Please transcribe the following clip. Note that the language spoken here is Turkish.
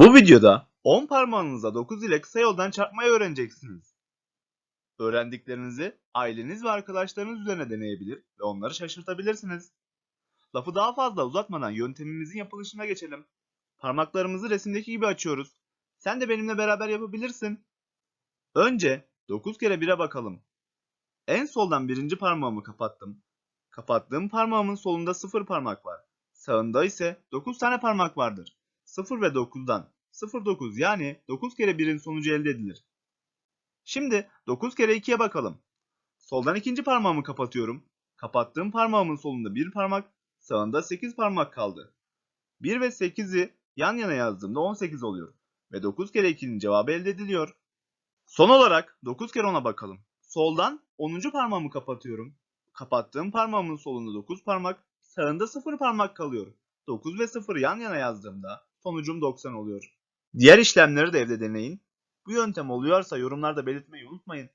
Bu videoda 10 parmağınıza 9 ile kısa yoldan çarpmayı öğreneceksiniz. Öğrendiklerinizi aileniz ve arkadaşlarınız üzerine deneyebilir ve onları şaşırtabilirsiniz. Lafı daha fazla uzatmadan yöntemimizin yapılışına geçelim. Parmaklarımızı resimdeki gibi açıyoruz. Sen de benimle beraber yapabilirsin. Önce 9 kere 1'e bakalım. En soldan birinci parmağımı kapattım. Kapattığım parmağımın solunda 0 parmak var. Sağında ise 9 tane parmak vardır. 0 ve 9'dan 0,9 yani 9 kere 1'in sonucu elde edilir. Şimdi 9 kere 2'ye bakalım. Soldan ikinci parmağımı kapatıyorum. Kapattığım parmağımın solunda bir parmak, sağında 8 parmak kaldı. 1 ve 8'i yan yana yazdığımda 18 oluyor. Ve 9 kere 2'nin cevabı elde ediliyor. Son olarak 9 kere 10'a bakalım. Soldan 10. parmağımı kapatıyorum. Kapattığım parmağımın solunda 9 parmak, sağında 0 parmak kalıyor. 9 ve 0 yan yana yazdığımda sonucum 90 oluyor. Diğer işlemleri de evde deneyin. Bu yöntem oluyorsa yorumlarda belirtmeyi unutmayın.